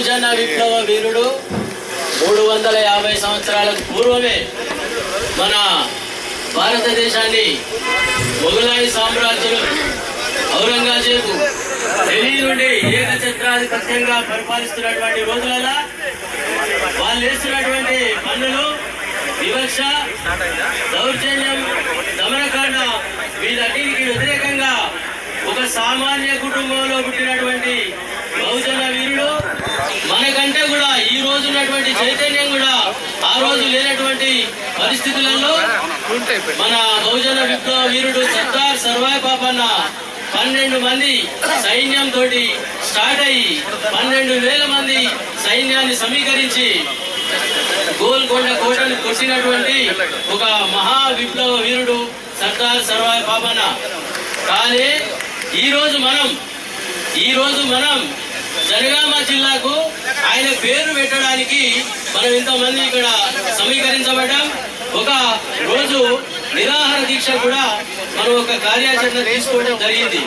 బహుజన విప్లవ వీరుడు మూడు వందల యాభై సంవత్సరాలకు పూర్వమే మన భారతదేశాన్ని మొఘలాయి సామ్రాజ్యం ఔరంగజేబు ఢిల్లీ నుండి ఏకఛత్రాధిపత్యంగా పరిపాలిస్తున్నటువంటి రోజులలో వాళ్ళు వేస్తున్నటువంటి పన్నులు వివక్ష దౌర్జన్యం దమనకాండ వీటన్నిటికి వ్యతిరేకంగా ఒక సామాన్య కుటుంబంలో పుట్టినటువంటి బహుజన వీరుడు. మనకంటే కూడా ఈ రోజు ఉన్నటువంటి చైతన్యం కూడా ఆ రోజు లేనటువంటి పరిస్థితులలో మన బహుజన విప్లవ వీరుడు సర్దార్ సర్వాయి పాపన్న పన్నెండు మంది సైన్యం తోటి స్టార్ట్ అయ్యి పన్నెండు వేల మంది సైన్యాన్ని సమీకరించి గోల్కొండ కోటను కొట్టినటువంటి ఒక మహా విప్లవ వీరుడు సర్దార్ సర్వాయి పాపన్న. కానీ ఈరోజు మనం ఈరోజు మనం జనగామ జిల్లాకు ఆయన పేరు పెట్టడానికి మనం ఇంతమంది ఇక్కడ సమీకరించబడ్డాం. ఒక రోజు నిరాహార దీక్ష కూడా మనం ఒక కార్యాచరణ తీసుకోవడం జరిగింది.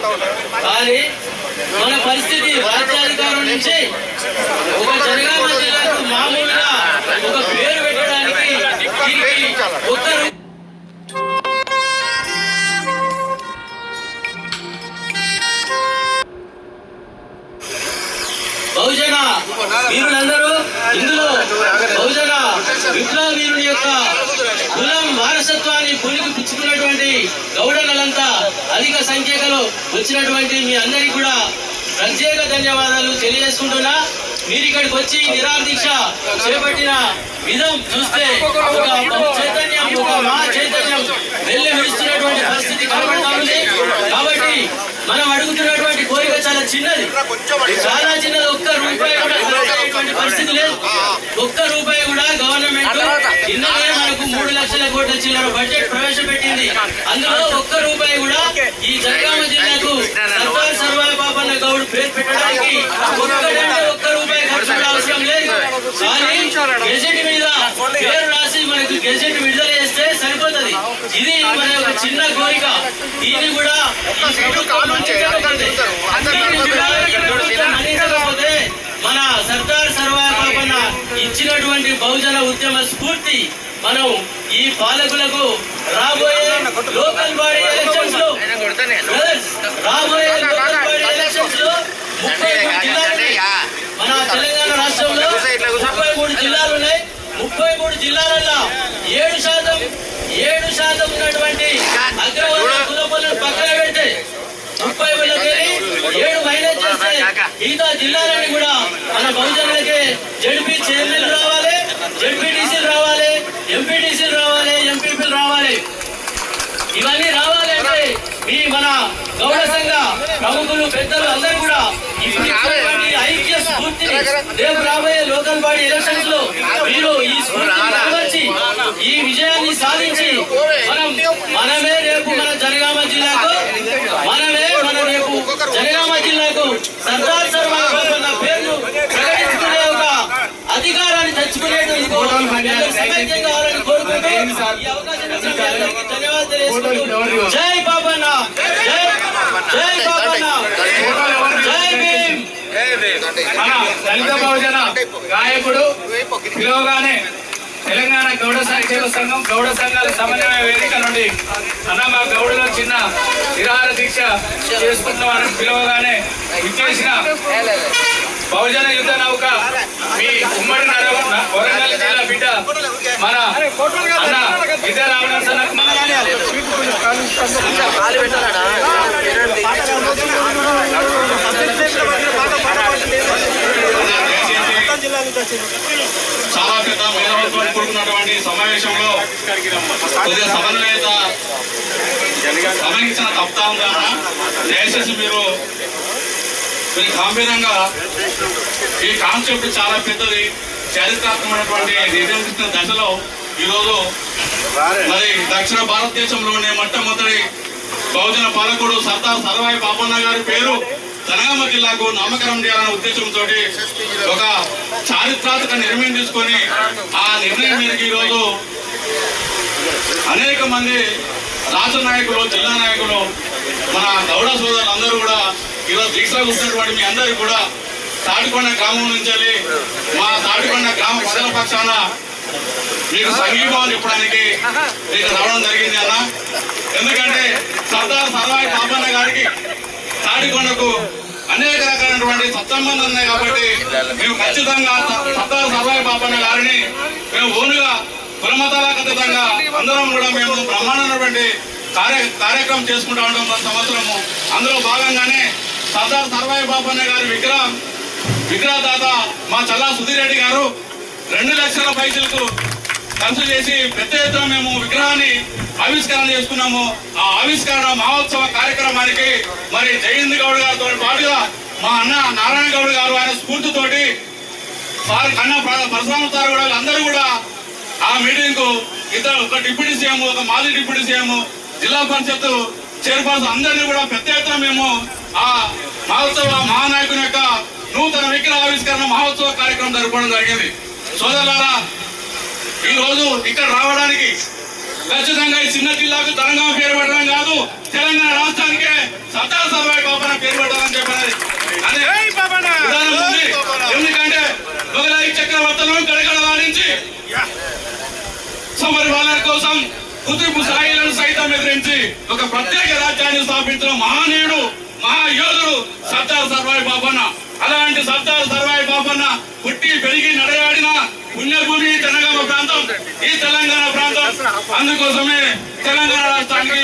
కానీ మన పరిస్థితి రాజ్యాధికారం నుంచి ఒక జనగామ జిల్లా వారసత్వాన్ని పుచ్చుకున్నటువంటి గౌడలంతా అధిక సంఖ్యలో వచ్చినటువంటి మీ అందరికీ కూడా ప్రత్యేక ధన్యవాదాలు తెలియజేసుకుంటున్నా. మీరు ఇక్కడికి వచ్చి నిరాదీక్ష చేపట్టిన విధం చూస్తే ఒక చైతన్యం ఒక మహా చైతన్యం వెళ్ళి పరిస్థితి కనబడతా ఉంది. కాబట్టి మనం అడుగుతున్నటువంటి కోరిక చాలా చిన్నది. చాలా చిన్నది. ఒక్క రూపాయి కూడా పరిస్థితి లేదు. ఒక్క రూపాయి కూడా గవర్నమెంట్ నిన్ననే మనకు మూడు లక్షల కోట్ల చిల్లర బడ్జెట్ ప్రవేశపెట్టింది. అందులో ఒక్క రూపాయి కూడా ఈ జనగామ జిల్లాకు సర్దార్ సర్వాల పాపన్న గౌడ్ పేరు పెట్టడానికి ఒక్కడంటే ఒక్క రూపాయి ఖర్చు అవసరం లేదు. కానీ గెజెట్ మీద పేరు రాసి మనకు గెజెట్ ఇది మన యొక్క చిన్న కోరిక దీన్ని కూడా మన సర్దార్ పాపన్న ఇచ్చినటువంటి బహుజన ఉద్యమ స్ఫూర్తి మనం ఈ పాలకులకు రాబోయే లోకల్ బాడీ ఎలక్షన్స్లో రాబోయే లోకల్ బాడీ ఎలక్షన్స్లో ముప్పై మూడు జిల్లాలు ఉన్నాయి. మన తెలంగాణ రాష్ట్రంలో ముప్పై మూడు జిల్లాలు జిల్లాలన్నీ కూడా మన బహుజనులకి జడ్పీ చైర్మన్ రావాలి జడ్పీటీసీలు రావాలి ఎంపీటీసీలు రావాలి ఎంపీపీలు రావాలి. ఇవన్నీ రావాలి అంటే మీ మన గౌడ సంఘ ప్రముఖులు పెద్దలు అందరూ కూడా ఐక్య స్ఫూర్తిని రేపు రాబోయే లోకల్ బాడీ ఎలక్షన్స్లో మీరు ఈ స్ఫూర్తిని ఈ విజయాన్ని సాధించి మనం మనమే రేపు మన జనగామ జిల్లాకు మనమే మన రేపు జనగామ జిల్లాకు సర్దార్ సర్వాయి పాపన్న పేరును ప్రకటించుకునే ఒక అధికారాన్ని తెచ్చుకునేందుకు అందరూ సమైక్యం కావాలని కోరుకుంటూ ఈ అవకాశం ఇచ్చిన మీ అందరికీ ధన్యవాదాలు తెలియజేసుకుంటూ జై బాబన్న జై జై బాబన్న జై భీమ్. మన దళిత బహుజన గాయకుడు పిలువగానే తెలంగాణ గౌడ సంక్షేమ సంఘం గౌడ సంఘాల సమన్వయ వేదిక నుండి అన్న మా గౌడలో చిన్న నిరాహార దీక్ష చేసుకుంటున్నామని పిలవగానే విచ్చేసిన బహుజన యుద్ధ నౌక మీ ఉమ్మడి వరంగల్ జిల్లా బిడ్డ మన అన్న విద్యా చాలా పెద్ద మేధావులతో కూడుకున్నటువంటి సమావేశంలో కొద్దిగా సమన్వయత గమనించిన తప్పుతా ఉందన్న దయచేసి మీరు మీరు గంభీరంగా ఈ కాన్సెప్ట్ చాలా పెద్దది. చారిత్రాత్మకమైనటువంటి నిర్దేశించిన దశలో ఈరోజు మరి దక్షిణ భారతదేశంలోనే మొట్టమొదటి బహుజన పాలకుడు సర్దార్ సర్వాయి పాపన్న గారి పేరు జనగామ జిల్లాకు నామకరణం చేయాలనే ఉద్దేశంతో ఒక చారిత్రాత్మక నిర్ణయం తీసుకొని ఆ నిర్ణయం మేరకు ఈరోజు అనేక మంది రాష్ట్ర నాయకులు జిల్లా నాయకులు మన గౌడ సోదరులు అందరూ కూడా ఈరోజు దీక్షలో కూర్చున్నటువంటి మీ అందరికీ కూడా తాటికొండ గ్రామం నుంచి మా తాటికొండ గ్రామ ప్రజల పక్షాన మీకు సంఘీభావం చెప్పడానికి మీకు రావడం జరిగింది అన్న. ఎందుకంటే సర్దార్ సర్వాయి పాపన్న గారికి తాటికొండకు అనేక రకాలైనటువంటి సత్సంబంధం ఉన్నాయి కాబట్టి మేము ఖచ్చితంగా సర్దార్ సర్వాయి పాపన్న గారిని మేము ఓనుగా కులమతాల ఖచ్చితంగా అందరం కూడా మేము బ్రహ్మాండమైనటువంటి కార్య కార్యక్రమం చేసుకుంటా ఉంటాం ప్రతి సంవత్సరము. అందులో భాగంగానే సర్దార్ సర్వాయి అనే గారి విగ్రహం. విగ్రహదాత మా చల్లా సుధీర్ రెడ్డి గారు రెండు లక్షల పైసలకు ఖర్చు చేసి పెద్ద ఎత్తున మేము విగ్రహాన్ని ఆవిష్కరణ చేసుకున్నాము. ఆ ఆవిష్కరణ మహోత్సవ కార్యక్రమానికి మరి జయంత్ గౌడ్ గారితో పాటుగా మా అన్న నారాయణ గౌడ్ గారు ఆయన స్ఫూర్తితోటి సార్ కన్నా పరశురామ సార్ కూడా అందరూ కూడా ఆ మీటింగ్కు ఇద్దరు ఒక డిప్యూటీ సీఎం ఒక మాజీ డిప్యూటీ సీఎం జిల్లా పరిషత్ చైర్పర్సన్ అందరినీ కూడా పెద్ద ఎత్తున మేము ఆ మహోత్సవ మహానాయకుని యొక్క నూతన విగ్రహ ఆవిష్కరణ మహోత్సవ కార్యక్రమం జరపడం జరిగింది. సోదరులారా ఈ రోజు ఇక్కడ రావడానికి ఖచ్చితంగా ఈ చిన్న జిల్లాకు తెలంగాణ పేరు పెట్టడం కాదు తెలంగాణ రాష్ట్రానికే సత్తాల సర్వాయి బాబన పేరు పెట్టాలని చెప్పినది. ఎందుకంటే మొగలాయి చక్రవర్తులను గడగడ వాడించి సమరిపాలన కోసం కుతుబు సాయిలను సైతం ఎదిరించి ఒక ప్రత్యేక రాజ్యాన్ని స్థాపించిన మహానీయుడు మహాయోధుడు సర్దార్ సర్వాయి బాబన్న. అలాంటి సర్దార్ సర్వాయి బాబన్న పుట్టి పెరిగి నడయాడిన పుణ్యభూమి తెలంగాణ ప్రాంతం. ఈ తెలంగాణ ప్రాంతం. అందుకోసమే తెలంగాణ రాష్ట్రానికి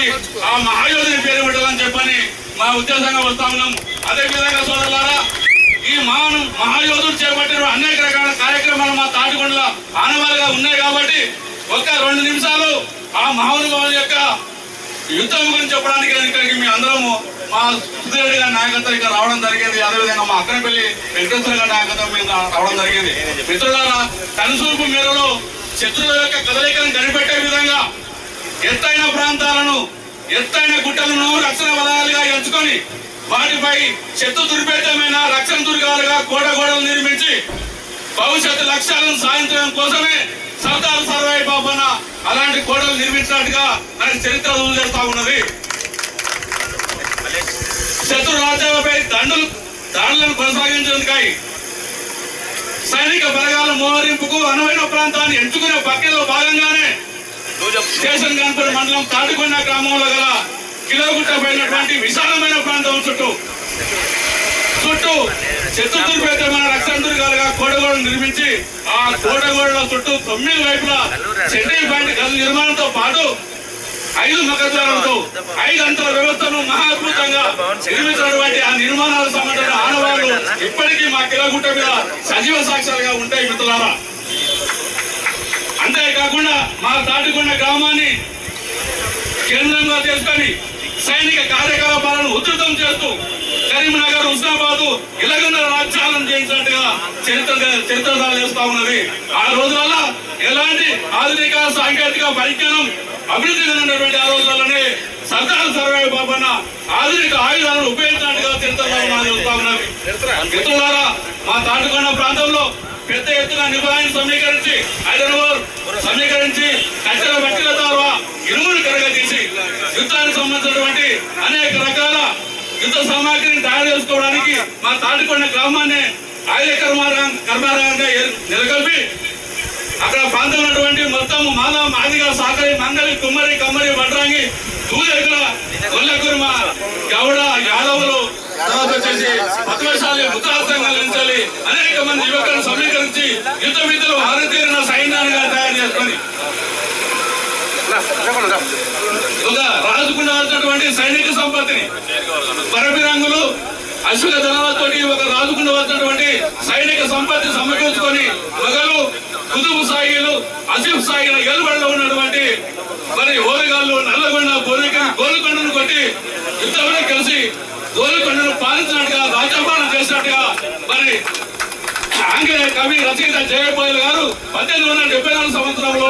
ఆ మహాయోధుని పేరు పెట్టాలని చెప్పని మా ఉద్దేశంగా వస్తా ఉన్నాం. అదే విధంగా సోదరులారా ఈ మహాను మహాయోధుడు చేపట్టిన అనేక రకాల కార్యక్రమాలు మా తాటికొండల ఆనవాలుగా ఉన్నాయి కాబట్టి ఒక రెండు నిమిషాలు ఆ మహానుభావుల యొక్క యుద్ధం గురించి చెప్పడానికి నేను మీ అందరము మా సుధీరెడ్డి గారి నాయకత్వం ఇక్కడ రావడం జరిగింది. అదేవిధంగా మా అక్కనపల్లి వెంకటేశ్వర గారి నాయకత్వం మీద రావడం జరిగింది. మిత్రులారా కనుసూపు మేరలో శత్రుల యొక్క కదలికను కనిపెట్టే విధంగా ఎత్తైన ప్రాంతాలను ఎత్తైన గుట్టలను రక్షణ వలయాలుగా ఎంచుకొని వాటిపై శత్రు దుర్భేదమైన రక్షణ దుర్గాలుగా గోడ గోడలు నిర్మించి భవిష్యత్తు లక్ష్యాలను సాధించడం కోసమే సర్దార్ సర్వాయి బాబన్న అలాంటి గోడలు నిర్మించినట్టుగా దాని చరిత్ర రుజువు చేస్తా ఉన్నది. శత్రు దండులు దాడులను కొనసాగించేందుకై సైనిక బలగాల మోహరింపుకు అనువైన ప్రాంతాన్ని ఎంచుకునే ప్రక్రియలో భాగంగానే స్టేషన్ గన్పూర్ మండలం తాటికొండ గ్రామంలో గల కిలోగుట్ట పైనటువంటి విశాలమైన ప్రాంతం చుట్టూ చుట్టూ చతుర్దుర్భేదమైన రక్షణ దుర్గాలుగా కోటగోడను నిర్మించి ఆ కోటగోడల చుట్టూ తొమ్మిది వైపులా చెన్నై పాయింట్ గదుల నిర్మాణంతో పాటు ఐదు మకద్వారాలతో ఐదు అంతల వ్యవస్థను మహా అద్భుతంగా నిర్మించినటువంటి ఆ నిర్మాణాలకు సంబంధించిన ఆనవాళ్ళు ఇప్పటికీ మా కిలగుట్ట మీద సజీవ సాక్ష్యాలుగా ఉంటాయి మిత్రులారా. అంతేకాకుండా మా తాటికొండ గ్రామాన్ని కేంద్రంగా చేసుకొని సైనిక కార్యకలాపాలను ఉధృతం చేస్తూ కరీంనగర్ హుస్నాబాద్ ఇలగన్న రాజ్యాలను చేయించినట్టుగా చరిత్ర చరిత్ర చేస్తా ఉన్నది. ఆ రోజుల ఎలాంటి ఆధునిక సాంకేతిక పరిజ్ఞానం అభివృద్ధి చెందినటువంటి ఆ రోజులనే సర్దార్ సర్వాయి బాబన్న ఆధునిక ఆయుధాలను ఉపయోగించినట్టుగా ఉన్నది మిత్రులారా మా తాటికొండ ప్రాంతంలో పెద్ద ఎత్తున నిబాయిని సమీకరించి హైదరాబాద్ సమీకరించి కట్టెల బట్టిల ద్వారా ఇరువురు కరగతీసి యుద్ధానికి సంబంధించినటువంటి అనేక రకాల యుద్ధ సామాగ్రిని తయారు చేసుకోవడానికి మా తాటికొండ గ్రామాన్ని ఆయుధ కర్మారా కర్మారాగా నెలకొల్పి అక్కడ ప్రాంతం ఉన్నటువంటి మొత్తం మానవ మాదిగా సాకరి మంగళి కుమ్మరి కమ్మరి వడ్రాంగి దూదెగుల గొల్లకుర్మ గౌడ యాదవులు తర్వాత వచ్చేసి పద్మశాలి ఉత్తరాసంగాలు నుంచాలి అనేక మంది యువకులను సమీకరించి యుద్ధ విధులు ఆరతీరిన సైన్యాలుగా తయారు చేసుకొని ఒక రాజుకుండవలసినటువంటి సైనిక సంపత్తిని పరపి రంగులు అశ్విక దళాలతోటి ఒక రాజుకుండవలసినటువంటి సైనిక సంపత్తి సమకూర్చుకొని మొగలు కుదుపు సాయిలు అసీఫ్ సాగిల ఎలుబడిలో ఉన్నటువంటి మరి ఓరగాళ్ళు నల్లగొండ గోరిక గోలుకొండను కొట్టి ఇంతవరకు కలిసి గోలుకొండను పాలించినట్టుగా రాజ్యపాలన చేసినట్టుగా మరి ఆంగ్లేయ కవి రచయిత జయపాల్ గారు పద్దెనిమిది వందల డెబ్బై నాలుగు సంవత్సరంలో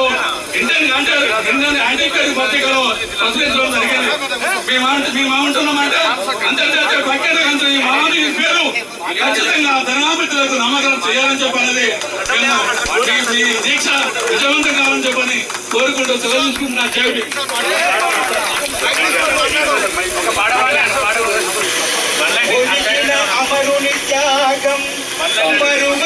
ఇండియన్ అంటే ఇండియన్ యాంటిక్వేరీ పత్రికలో ప్రచురించడం జరిగింది. అంతర్జాతీయ ప్రఖ్యాత గంట ఈ పేరు ఖచ్చితంగా ధనాభితులకు నమ్మకం చేయాలని మీ దీక్ష విజయవంతం కావాలని చెప్పని కోరుకుంటూ చేయండి అమరుని త్యాగం కార్యక్రమంలో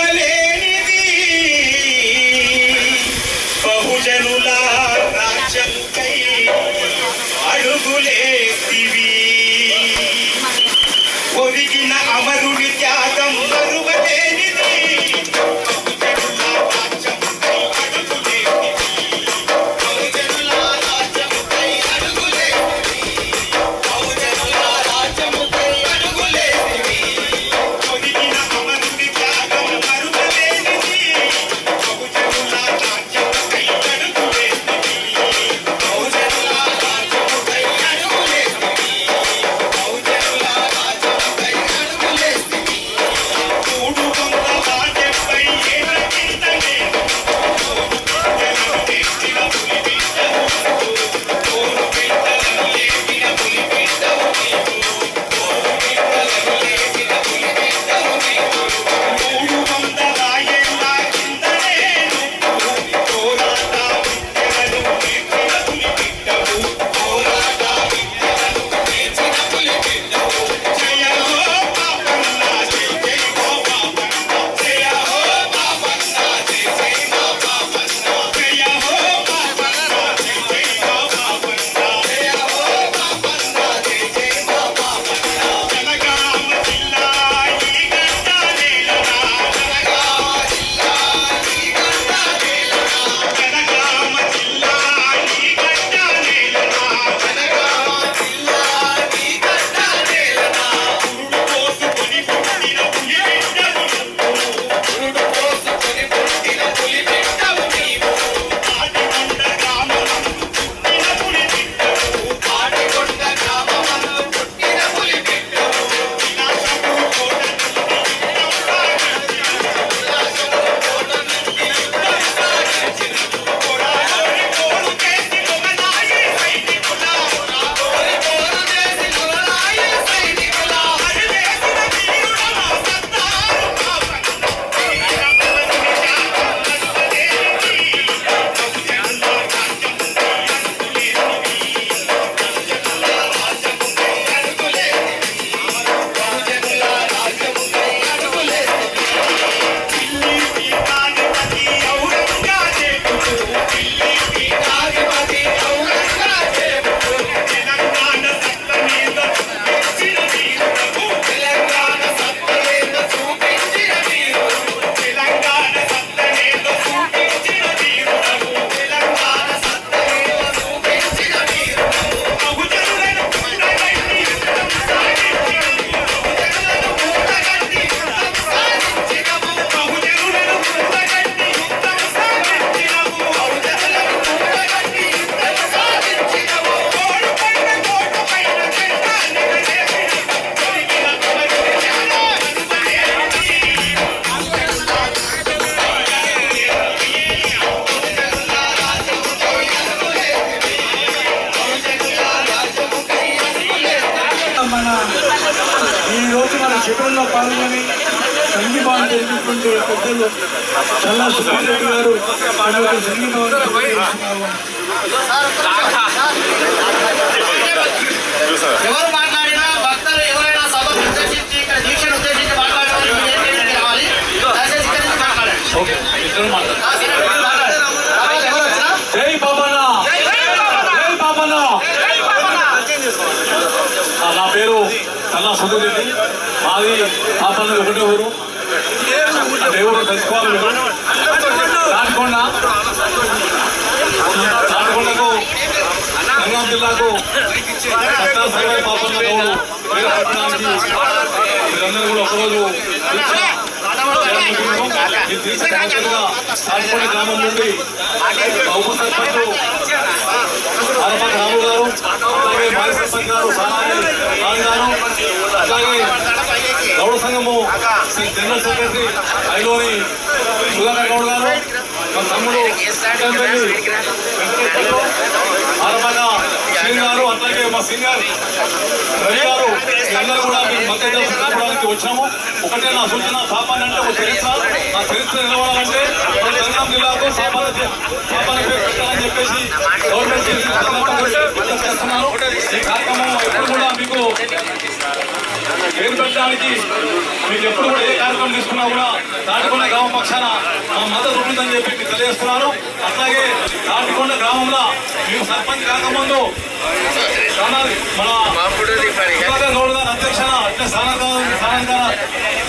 సుబ్బారెడ్డి గారు ఎవరు మాట్లాడినా భక్తులు ఎవరైనా ఉద్దేశించి ఇక్కడ దీక్షను ఉద్దేశించి రావాలి? దయచేసి ఇక్కడి నుంచి మాట్లాడండి. జై బాబన్న జై బాబన్న నా పేరు చల్లా సుధీర్ రెడ్డి. మాది పాపన్న ఒకటే ఊరు. దేవుడు తెలుసుకోవాలి. మీరు దాటుకొండ దాటుకొండకు జిల్లాకు సత్తా పాపన్న గౌడు మీరందరూ కూడా ఒకరోజు ఈ గ్రామం నుండి ఉప సర్పంచ్ రాము గారు అలాగే మాజీ సర్పంచ్ గారు గారు అలాగే గౌడ సంఘము జనరల్ సెక్రటరీ ఐలోని సుధాకర్ గౌడ్ గారు మా తమ్ముడు చిట్టంపల్లి వెంకటేశ్వర్లు గారు అట్లాగే మా సింగర్ రవి గారు అందరూ కూడా మీకు మద్దతు తెలుసుకోవడానికి వచ్చాము ఒకటే నా సూచన పాపాన్ని అంటే ఒక చరిత్ర. ఆ చరిత్ర నిలబడాలంటే మన తెలంగాణ జిల్లాకు పాపాల పాపాల పేరు పెట్టాలని చెప్పేసి గవర్నమెంట్ చేసిన సందర్భంగా చేస్తున్నాను. ఈ కార్యక్రమం ఎప్పుడు కూడా మీకు పేరు పెట్టడానికి మీకు ఎప్పుడు కూడా ఏ కార్యక్రమం తీసుకున్నా కూడా తాటికొండ గ్రామ పక్షాన మా మద్దతు ఉంటుందని చెప్పి మీకు తెలియజేస్తున్నాను అట్లాగే తాటికొండ గ్రామంలో మేము సర్పంచ్ కాకముందు గౌడ్ గారి అధ్యక్షన అట్లే స్థానిక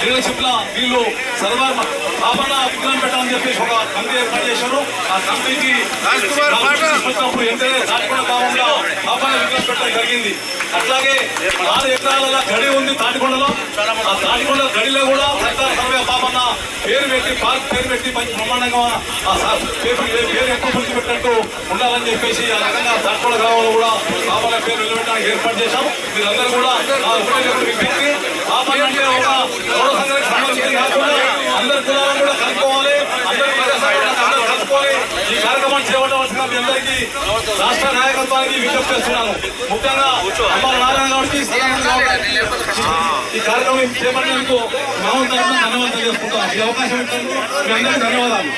లీడర్షిప్ లా వీళ్ళు సర్వార్ పాపన విగ్రహం పెట్టాలని చెప్పేసి ఒక కమిటీ ఏర్పాటు చేశారు. ఆ కమిటీకి వచ్చినప్పుడు ఎంతనే తాటికొండ గ్రామంలో పాపన విగ్రహం పెట్టడం జరిగింది. అట్లాగే నాలుగు ఎకరాల గడి ఉంది తాటికొండలో. ఆ తాటికొండ గడిలో కూడా సర్కార్ సర్వే పాపన్న పేరు పెట్టి పార్క్ పేరు పెట్టి మంచి బ్రహ్మాండంగా పేరు పేరు ఎక్కువ మంది పెట్టినట్టు ఉండాలని చెప్పేసి ఆ రకంగా తాటికొండ గ్రామంలో కూడా పాపన్న పేరు నిలబెట్టడానికి ఏర్పాటు చేశాం మీరందరూ కూడా ఆ ఒకటే ఒకటి విజ్ఞప్తి పాపన్న అంటే ఒక గౌరవ సంఘానికి సంబంధించి కాకుండా అందరి కులాలను కూడా కలుపుకోవాలి. అందరి ప్రజాస్వామ్యాన్ని అందరూ కలుపుకోవాలి. ఈ కార్యక్రమాన్ని చేపట్టవలసిన మీ అందరికీ రాష్ట్ర నాయకత్వానికి విజ్ఞప్తి చేస్తున్నాను. ముఖ్యంగా అమ్మాల నారాయణ గారికి ఈ కార్యక్రమం చేపట్టినందుకు మామూలు తరఫున ధన్యవాదాలు తెలియజేసుకుంటాను ఈ అవకాశం ఇచ్చినందుకు మీ అందరికీ ధన్యవాదాలు.